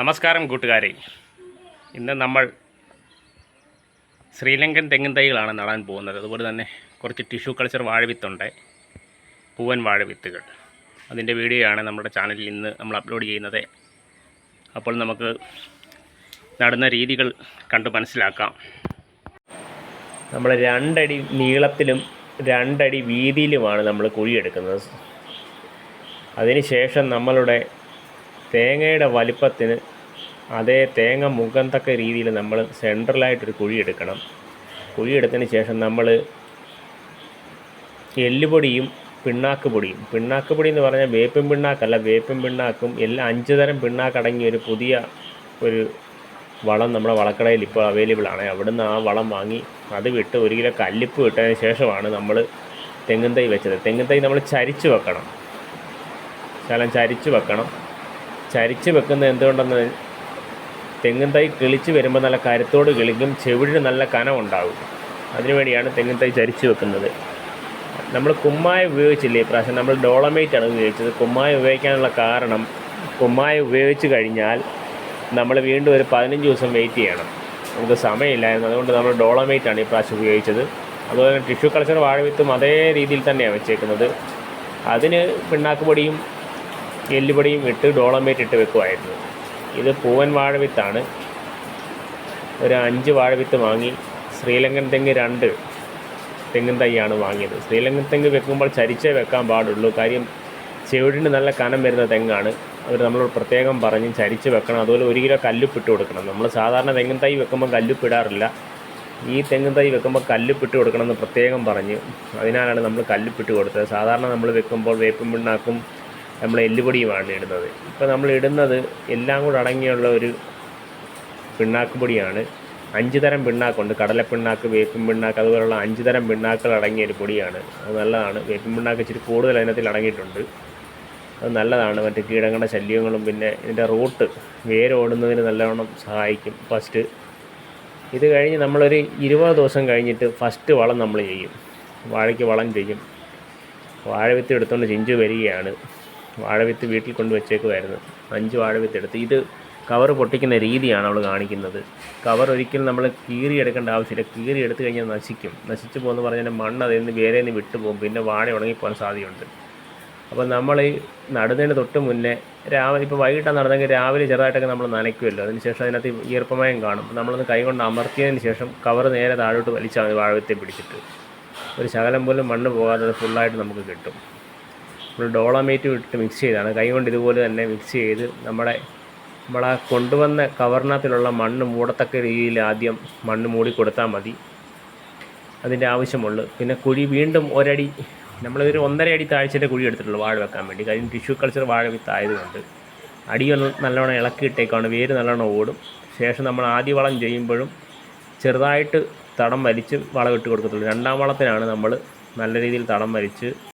നമസ്കാരം കൂട്ടുകാരെ. ഇന്ന് നമ്മൾ ശ്രീലങ്കൻ തെങ്ങിൻ തൈകളാണ് നടാൻ പോകുന്നത്. അതുപോലെ തന്നെ കുറച്ച് ടിഷ്യൂ കൾച്ചർ വാഴവിത്തുണ്ട് പൂവൻ വാഴവിത്തുകൾ അതിന്റെ വീഡിയോയാണ് നമ്മുടെ ചാനലിൽ ഇന്ന് നമ്മൾ അപ്ലോഡ് ചെയ്യുന്നത്. അപ്പോൾ നമുക്ക് നടുന്ന രീതികൾ കണ്ട് മനസ്സിലാക്കാം. നമ്മൾ രണ്ടടി നീളത്തിലും രണ്ടടി വീതിയിലുമാണ് നമ്മൾ കുഴിയെടുക്കുന്നത്. അതിനുശേഷം നമ്മളുടെ തേങ്ങയുടെ വലിപ്പത്തിന് അതേ തേങ്ങ മുഖത്തക്ക രീതിയിൽ നമ്മൾ സെൻട്രലായിട്ടൊരു കുഴി എടുക്കണം. കുഴി ശേഷം നമ്മൾ എല്ലുപൊടിയും പിണ്ണാക്ക് പൊടിയും പിണ്ണാക്ക് പൊടി എന്ന് പറഞ്ഞാൽ വേപ്പും പിണ്ണാക്കല്ല വേപ്പും പിണ്ണാക്കും എല്ലാ അഞ്ച് തരം പിണ്ണാക്കടങ്ങിയ ഒരു പുതിയ ഒരു വളം നമ്മുടെ വളക്കടയിൽ ഇപ്പോൾ അവൈലബിൾ ആണ്. അവിടുന്ന് ആ വളം വാങ്ങി അത് വിട്ട് ഒരു കിലോ കല്ലിപ്പ് വിട്ടതിന് ശേഷമാണ് നമ്മൾ തെങ്ങിൻ തൈ വെച്ചത്. തെങ്ങിൻ തൈ നമ്മൾ ചരിച്ച് വെക്കണം. ശകലം ചരിച്ച് വെക്കണം. ചരിച്ച് വെക്കുന്നത് എന്തുകൊണ്ടെന്ന് തെങ്ങിൻ തൈ കിളിച്ച് വരുമ്പോൾ നല്ല കരുത്തോട് കിളിക്കും ചെവിടിന് നല്ല കനം ഉണ്ടാകും അതിനുവേണ്ടിയാണ് തെങ്ങിൻ തൈ ചരിച്ച് വെക്കുന്നത്. നമ്മൾ കുമ്മായ ഉപയോഗിച്ചില്ലേ? പ്രാവശ്യം നമ്മൾ ഡോളമേറ്റ് ആണ് ഉപയോഗിച്ചത്. കുമ്മായ ഉപയോഗിക്കാനുള്ള കാരണം കുമ്മായ ഉപയോഗിച്ച് കഴിഞ്ഞാൽ നമ്മൾ വീണ്ടും ഒരു പതിനഞ്ച് ദിവസം വെയിറ്റ് ചെയ്യണം. നമുക്ക് സമയമില്ലായിരുന്നു അതുകൊണ്ട് നമ്മൾ ഡോളമേറ്റ് ആണ് ഈ പ്രാവശ്യം ഉപയോഗിച്ചത്. അതുപോലെ തന്നെ ടിഷ്യൂ കൾച്ചർ വാഴവിത്തും അതേ രീതിയിൽ തന്നെയാണ് വെച്ചേക്കുന്നത്. അതിന് പിണ്ണാക്കുപൊടിയും എല്ലുപൊടിയും ഇട്ട് ഡോളമേറ്റ് ഇട്ട് വെക്കുമായിരുന്നു. ഇത് പൂവൻ വാഴവിത്താണ് ഒരു അഞ്ച് വാഴവിത്ത് വാങ്ങി. ശ്രീലങ്കൻ തെങ്ങ് രണ്ട് തെങ്ങും തൈയാണ് വാങ്ങിയത്. ശ്രീലങ്കൻ തെങ്ങ് വെക്കുമ്പോൾ ചരിച്ചേ വെക്കാൻ പാടുള്ളൂ. കാര്യം ചെവിടിന് നല്ല കനം വരുന്ന തെങ്ങാണ്. അവർ നമ്മളോട് പ്രത്യേകം പറഞ്ഞ് ചരിച്ച് വെക്കണം. അതുപോലെ ഒരു കിലോ കല്ലുപ്പിട്ട് കൊടുക്കണം. നമ്മൾ സാധാരണ തെങ്ങും തൈ വെക്കുമ്പോൾ കല്ലുപ്പിടാറില്ല. ഈ തെങ്ങും തൈ വെക്കുമ്പോൾ കല്ലുപ്പിട്ട് കൊടുക്കണം എന്ന് പ്രത്യേകം പറഞ്ഞ്. അതിനാലാണ് നമ്മൾ കല്ലുപ്പിട്ട് കൊടുത്തത്. സാധാരണ നമ്മൾ വെക്കുമ്പോൾ വേപ്പും പിണ്ണാക്കും നമ്മൾ എല്ലുപൊടിയുമാണ് ഇടുന്നത്. ഇപ്പോൾ നമ്മൾ ഇടുന്നത് എല്ലാം കൂടെ അടങ്ങിയുള്ള ഒരു പിണ്ണാക്ക് പൊടിയാണ് അഞ്ച് തരം പിണ്ണാക്കുണ്ട്. കടലപ്പിണ്ണാക്ക് വേപ്പിൻ പിണ്ണാക്ക് അതുപോലുള്ള അഞ്ച് തരം പിണ്ണാക്കുകൾ അടങ്ങിയ ഒരു പൊടിയാണ്. അത് നല്ലതാണ്. വേപ്പിൻ പിണ്ണാക്ക് ഇച്ചിരി കൂടുതൽ അതിനകത്തിൽ അടങ്ങിയിട്ടുണ്ട്. അത് നല്ലതാണ്. മറ്റ് കീടങ്ങളുടെ ശല്യങ്ങളും പിന്നെ ഇതിന്റെ റൂട്ട് വേരോടുന്നതിന് നല്ലവണ്ണം സഹായിക്കും ഫസ്റ്റ് ഇത് കഴിഞ്ഞ് നമ്മളൊരു ഇരുപത് ദിവസം കഴിഞ്ഞിട്ട് ഫസ്റ്റ് വളം നമ്മൾ ചെയ്യും. വാഴയ്ക്ക് വളം ചെയ്യും. വാഴ വിത്ത് എടുത്തുകൊണ്ട് ചിഞ്ചു വരികയാണ്. വാഴവിത്ത് വീട്ടിൽ കൊണ്ട് വെച്ചേക്കുമായിരുന്നു അഞ്ച് വാഴവിത്ത് എടുത്ത്. ഇത് കവർ പൊട്ടിക്കുന്ന രീതിയാണ് അവൾ കാണിക്കുന്നത്. കവർ ഒരിക്കലും നമ്മൾ കീറി എടുക്കേണ്ട ആവശ്യമില്ല. കീറി എടുത്തു കഴിഞ്ഞാൽ നശിക്കും. നശിച്ചു പോകുന്ന പറഞ്ഞാൽ മണ്ണ് അതിൽ നിന്ന് വേറെ നിന്ന് വിട്ടുപോകും പിന്നെ വാഴ ഉണങ്ങിപ്പോകാൻ സാധ്യതയുണ്ട്. അപ്പോൾ നമ്മൾ ഈ നടുന്നതിന് തൊട്ട് മുന്നേ രാവിലെ ഇപ്പോൾ വൈകിട്ടാണ് നടന്നെങ്കിൽ രാവിലെ ചെറുതായിട്ടൊക്കെ നമ്മൾ നനയ്ക്കുമല്ലോ. അതിനുശേഷം അതിനകത്ത് ഈർപ്പമയം കാണും. നമ്മളൊന്ന് കൈകൊണ്ട് അമർത്തിയതിന് ശേഷം കവർ നേരെ താഴോട്ട് വലിച്ചാൽ മതി വാഴവിത്തെ പിടിച്ചിട്ട്. ഒരു ശകലം പോലും മണ്ണ് പോകാതെ ഫുള്ളായിട്ട് നമുക്ക് കിട്ടും. നമ്മൾ ഡോളമേറ്റ് ഇട്ട് മിക്സ് ചെയ്താണ്. കൈ കൊണ്ട് ഇതുപോലെ തന്നെ മിക്സ് ചെയ്ത് നമ്മുടെ ആ കൊണ്ടുവന്ന കവറിനകത്തിലുള്ള മണ്ണ് മൂടത്തക്ക രീതിയിൽ ആദ്യം മണ്ണ് മൂടി കൊടുത്താൽ മതി. അതിന്റെ ആവശ്യമുള്ളൂ. പിന്നെ കുഴി വീണ്ടും ഒരടി നമ്മളൊരു ഒന്നര അടി താഴ്ചയുടെ കുഴി എടുത്തിട്ടുള്ളൂ വാഴ വെക്കാൻ വേണ്ടി. കാര്യം ടിഷ്യൂ കൾച്ചർ വാഴ വിത്തായതുകൊണ്ട്. അടിയൊന്ന് നല്ലോണം ഇളക്കിയിട്ടേക്കാണ് വേര് നല്ലോണം ഓടും. ശേഷം നമ്മൾ ആദ്യ വളം ചെയ്യുമ്പോഴും ചെറുതായിട്ട് തടം വലിച്ച് വളം ഇട്ട് കൊടുക്കത്തുള്ളൂ. രണ്ടാം വളത്തിനാണ് നമ്മൾ നല്ല രീതിയിൽ തടം വലിച്ച്